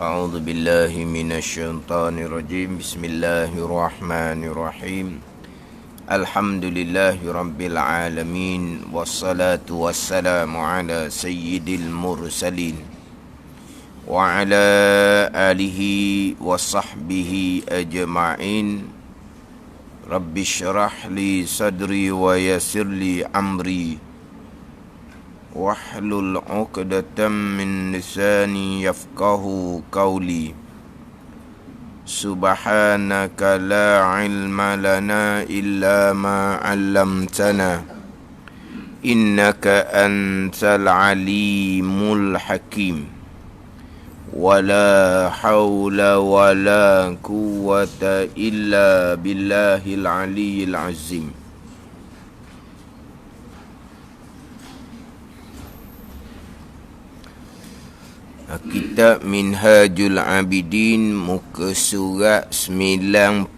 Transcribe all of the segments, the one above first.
أعوذ بالله من الشيطان الرجيم بسم الله الرحمن الرحيم الحمد لله رب العالمين والصلاة والسلام على سيد المرسلين وعلى آله وصحبه أجمعين رب اشرح لي صدري ويسر لي أمري واحلل عقدة من لساني يفقه قولي سبحانك لا علم لنا إلا ما علمتنا إنك أنت العليم الحكيم ولا حول ولا قوة إلا بالله العلي العظيم Kitab Minhajul Abidin Muka surat 97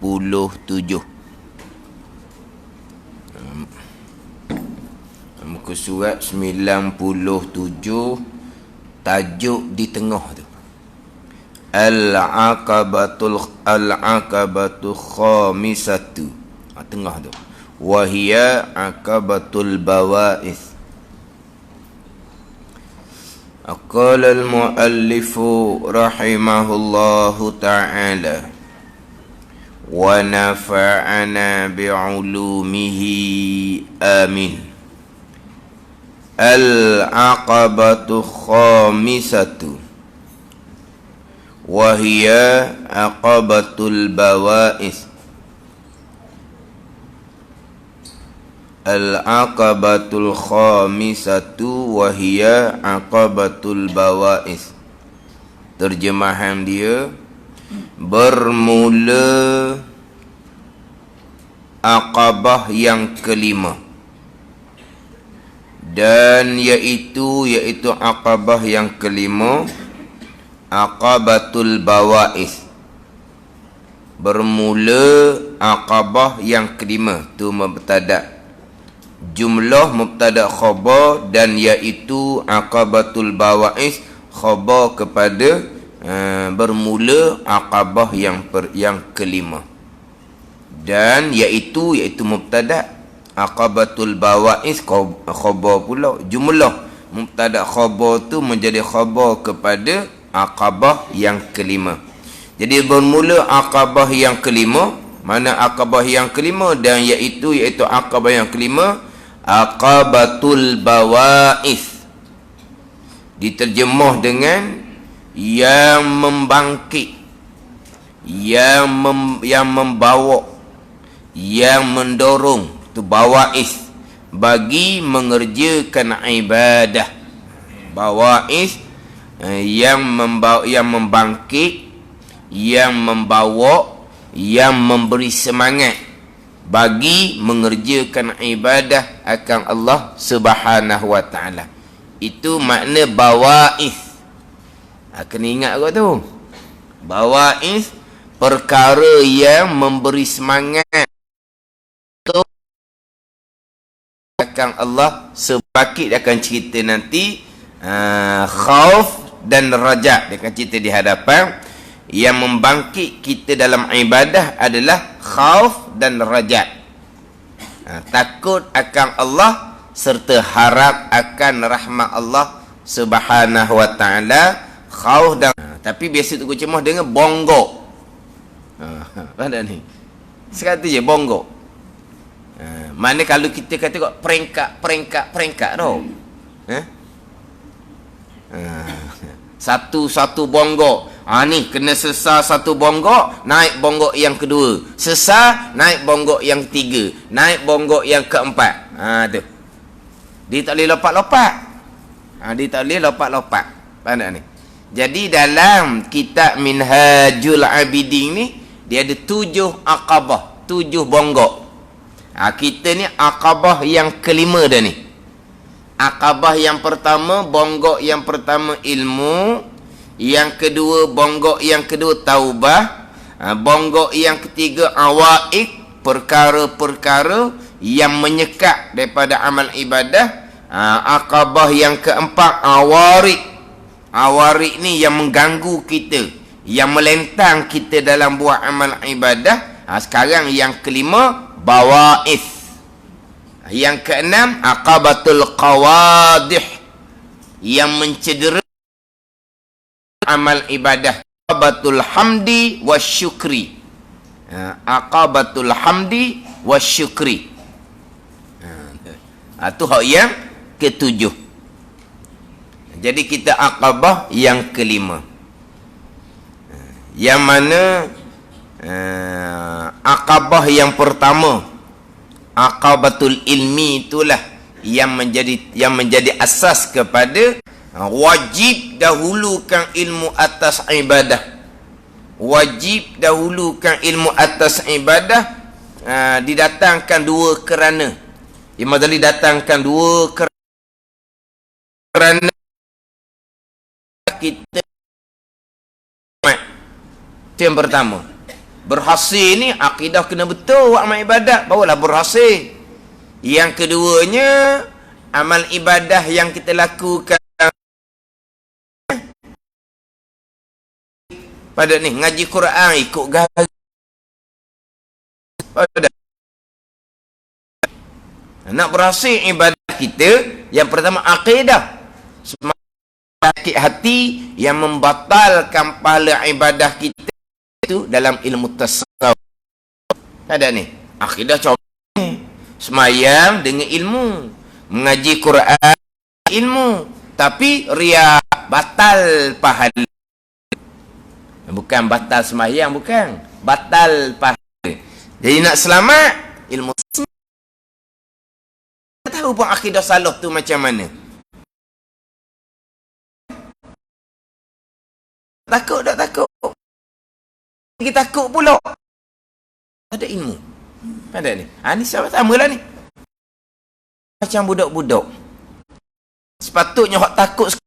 Muka surat 97 Tajuk di tengah tu. Al-Aqabatul Al-Aqabatul Khamisatu. Ha, Tengah tu. Wahia Aqabatul Bawa'ith قال المؤلف رحمه الله تعالى ونفعنا بعلومه آمين العقبة الخامسة وهي عقبة البوائث Al-aqabatul khamisatu wahia aqabatul bawais. Terjemahan dia bermula aqabah yang kelima. Dan iaitu iaitu aqabah yang kelima aqabatul bawais. Bermula aqabah yang kelima tu mubtada' jumlah mubtada khabar dan iaitu aqabatul bawais khabar kepada uh, bermula aqabah yang per, yang kelima. Dan iaitu iaitu mubtada aqabatul bawais khabar pula. Jumlah mubtada khabar tu menjadi khabar kepada aqabah yang kelima. Jadi bermula aqabah yang kelima mana aqabah yang kelima dan iaitu iaitu aqabah yang kelima Aqabatul Bawa'is Diterjemah dengan Yang membangkit Yang mem, yang membawa Yang mendorong. Itu Bawa'is Bagi mengerjakan ibadah. Bawa'is eh, Yang membawa, yang membangkit Yang membawa Yang memberi semangat bagi mengerjakan ibadah akan Allah Subhanahu wa taala. Itu makna bawais. Ha, kena ingat kau tu. Bawais perkara yang memberi semangat akan Allah sebakit akan cerita nanti uh, khauf dan raja dia akan cerita di hadapan yang membangkit kita dalam ibadah adalah khauf dan raja. Ha, takut akan Allah serta harap akan rahmat Allah Subhanahu wa taala. Khauf dan ha, tapi biasa tu cemas dengan bongo. Ha, ada ni. Sekali je bongo. Ha, mana kalau kita kata kok peringkat peringkat peringkat tu. Ha? Ha, satu-satu bongo Ha ni kena sesar satu bonggok, naik bonggok yang kedua. Sesar, naik bonggok yang ketiga. Naik bonggok yang keempat. Ha tu. Dia tak boleh lompat-lompat. Ha dia tak boleh lompat-lompat. Faham ni? Jadi dalam kitab Minhajul Abidin ni dia ada tujuh akabah, tujuh bonggok. Ha, kita ni akabah yang kelima dah ni. Akabah yang pertama, bonggok yang pertama ilmu, yang kedua bonggok yang kedua taubah. Ha, bonggok yang ketiga awaik perkara-perkara yang menyekat daripada amal ibadah. Ha, akabah yang keempat awarik. Awarik ni yang mengganggu kita yang melentang kita dalam buat amal ibadah. Ha, sekarang yang kelima bawa'ith yang keenam aqabatul qawadih yang mencedera amal ibadah. Aqabatul hamdi wasyukri ha, aqabatul hamdi wasyukri ha, tu hak yang ketujuh. Jadi kita aqabah yang kelima. Yang mana uh, aqabah yang pertama aqabatul ilmi itulah yang menjadi yang menjadi asas kepada uh, wajib dahulukan ilmu atas ibadah wajib dahulukan ilmu atas ibadah uh, didatangkan dua kerana Imam Ghazali datangkan dua kerana kita itu yang pertama. Berhasil ni akidah kena betul amal ibadat barulah berhasil. Yang keduanya amal ibadah yang kita lakukan pada ni ngaji Quran ikut pada nak berhasil ibadah kita yang pertama akidah sakit hati yang membatalkan pahala ibadah kita itu dalam ilmu tasawuf. Ada ni. Akidah coba semayang dengan ilmu, mengaji Quran ilmu, tapi ria batal pahala. Bukan batal semayang bukan. Batal pahala. Jadi nak selamat ilmu tahu pun akidah salah tu macam mana. Takut tak takut? Kita takut pula. Ada ilmu. Ada ni. Ha, ni sama lah ni. Macam budak-budak. Sepatutnya orang takut